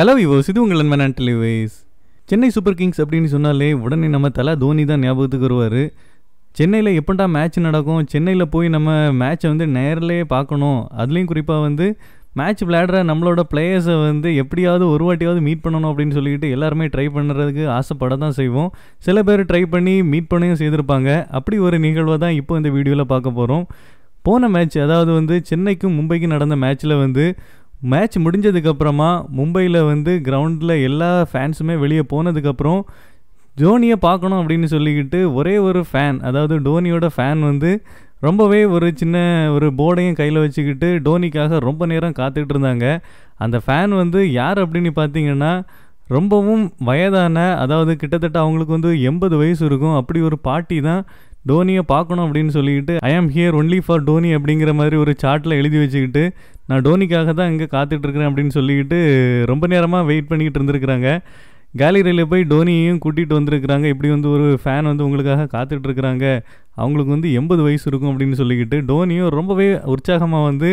Hello விவோஸ் இது உங்கள் நண்பன் டெலிவைஸ் சென்னை சூப்பர் கிங்ஸ் அப்படின்னு சொன்னாலே உடனே நம்ம தலை தோனி தான் ஞாபகத்துக்கு வருவார். சென்னையில் எப்படா மேட்ச் நடக்கும்? சென்னையில் போய் நம்ம மேட்ச்சை வந்து நேரிலே பார்க்கணும். அதுலேயும் குறிப்பாக வந்து மேட்ச் விளையாடுற நம்மளோட பிளேயர்ஸை வந்து எப்படியாவது ஒரு வாட்டியாவது மீட் பண்ணணும் அப்படின்னு சொல்லிட்டு எல்லாருமே ட்ரை பண்ணுறதுக்கு ஆசைப்பட தான் செய்வோம். சில பேர் ட்ரை பண்ணி மீட் பண்ணியும் செய்திருப்பாங்க. அப்படி ஒரு நிகழ்வை தான் இப்போ இந்த வீடியோவில் பார்க்க போகிறோம் போன மேட்ச் அதாவது வந்து சென்னைக்கும் மும்பைக்கும் நடந்த மேட்ச்சில் வந்து மேட்ச் முடிஞ்சதுக்கப்புறமா மும்பையில் வந்து கிரவுண்டில் எல்லா ஃபேன்ஸுமே வெளியே போனதுக்கப்புறம் தோனியை பார்க்கணும் அப்படின்னு சொல்லிக்கிட்டு ஒரே ஒரு ஃபேன் அதாவது டோனியோட ஃபேன் வந்து ரொம்பவே ஒரு சின்ன ஒரு போர்டையும் கையில் வச்சுக்கிட்டு டோனிக்காக ரொம்ப நேரம் காத்துக்கிட்டு இருந்தாங்க. அந்த ஃபேன் வந்து யார் அப்படின்னு பார்த்தீங்கன்னா ரொம்பவும் வயதான அதாவது கிட்டத்தட்ட அவங்களுக்கு வந்து எண்பது வயசு இருக்கும். அப்படி ஒரு பாட்டி தான் டோனியை பார்க்கணும் அப்படின்னு சொல்லிக்கிட்டு ஐ ஆம் ஹியர் ஒன்லி ஃபார் டோனி அப்படிங்கிற மாதிரி ஒரு சார்ட்டில் எழுதி வச்சுக்கிட்டு நான் டோனிக்காக தான் இங்கே காத்துட்ருக்கிறேன் அப்படின்னு சொல்லிக்கிட்டு ரொம்ப நேரமாக வெயிட் பண்ணிக்கிட்டு இருந்திருக்கிறாங்க. கேலரியில் போய் டோனியையும் கூட்டிகிட்டு வந்திருக்கிறாங்க. இப்படி வந்து ஒரு ஃபேன் வந்து உங்களுக்காக காத்துட்ருக்குறாங்க அவங்களுக்கு வந்து எண்பது வயசு இருக்கும் அப்படின்னு சொல்லிக்கிட்டு டோனியும் ரொம்பவே உற்சாகமாக வந்து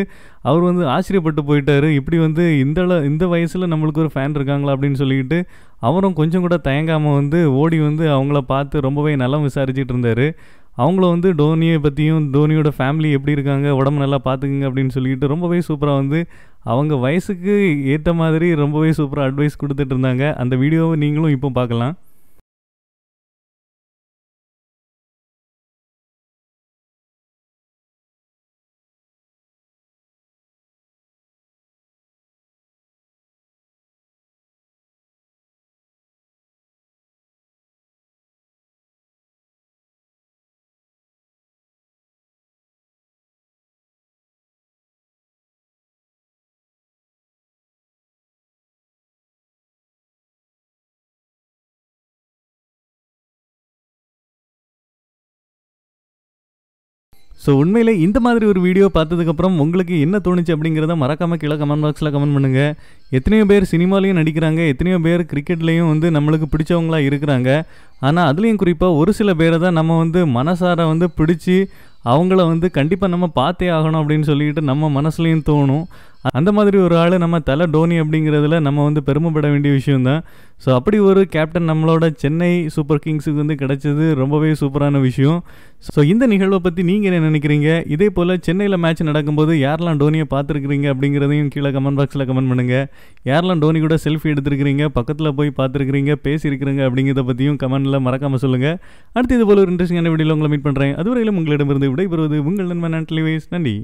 அவர் வந்து ஆச்சரியப்பட்டு போயிட்டார். இப்படி வந்து இந்த இந்த வயசில் நம்மளுக்கு ஒரு ஃபேன் இருக்காங்களா அப்படின்னு சொல்லிக்கிட்டு அவரும் கொஞ்சம் கூட தயங்காமல் வந்து ஓடி வந்து அவங்கள பார்த்து ரொம்பவே நலம் விசாரிச்சிட்டு இருந்தார். அவங்கள வந்து டோனியை பற்றியும் டோனியோட ஃபேமிலி எப்படி இருக்காங்க உடம்பு நல்லா பார்த்துக்குங்க அப்படின்னு சொல்லிட்டு ரொம்பவே சூப்பராக வந்து அவங்க வயசுக்கு ஏற்ற மாதிரி ரொம்பவே சூப்பராக அட்வைஸ் கொடுத்துட்டு இருந்தாங்க. அந்த வீடியோவை நீங்களும் இப்போ பார்க்கலாம். ஸோ உண்மையிலே இந்த மாதிரி ஒரு வீடியோ பார்த்ததுக்கப்புறம் உங்களுக்கு என்ன தோணுச்சு அப்படிங்கிறத மறக்காமல் கீழே கமெண்ட் பாக்ஸில் கமெண்ட் பண்ணுங்கள் எத்தனையோ பேர் சினிமாலையும் நடிக்கிறாங்க எத்தனையோ பேர் கிரிக்கெட்லேயும் வந்து நம்மளுக்கு பிடிச்சவங்களா இருக்கிறாங்க. ஆனால் அதுலேயும் குறிப்பாக ஒரு சில பேரை தான் நம்ம வந்து மனசார வந்து பிடிச்சி அவங்கள வந்து கண்டிப்பாக நம்ம பார்த்தே ஆகணும் அப்படின்னு சொல்லிட்டு நம்ம மனசுலையும் தோணும். அந்த மாதிரி ஒரு ஆள் நம்ம தலை டோனி அப்படிங்கிறதுல நம்ம வந்து பெருமைப்பட வேண்டிய விஷயம்தான். ஸோ அப்படி ஒரு கேப்டன் நம்மளோட சென்னை சூப்பர் கிங்ஸுக்கு வந்து கிடைச்சது ரொம்பவே சூப்பரான விஷயம். ஸோ இந்த நிகழ்வை பற்றி நீங்கள் என்ன நினைக்கிறீங்க? இதே போல் சென்னையில் மேட்ச் நடக்கும்போது யாரெல்லாம் டோனியை பார்த்துருக்குறீங்க அப்படிங்கிறதையும் கீழே கமெண்ட் பாக்ஸில் கமெண்ட் பண்ணுங்கள் யாரெல்லாம் டோனி கூட செல்ஃபி எடுத்துருக்கிறீங்க பக்கத்தில் போய் பார்த்துருக்கிறீங்க பேசியிருக்கிறீங்க அப்படிங்கிறத பற்றியும் கமெண்ட்டில் மறக்காமல் சொல்லுங்கள் அடுத்து இது போல ஒரு இன்ட்ரெஸ்டிங்கான வீடியோவில் உங்களை மீட் பண்ணுறேன் அதுவரையிலும் உங்களிடமிருந்து விடைபெறுவது உங்கள் நண்பன் நன்றி.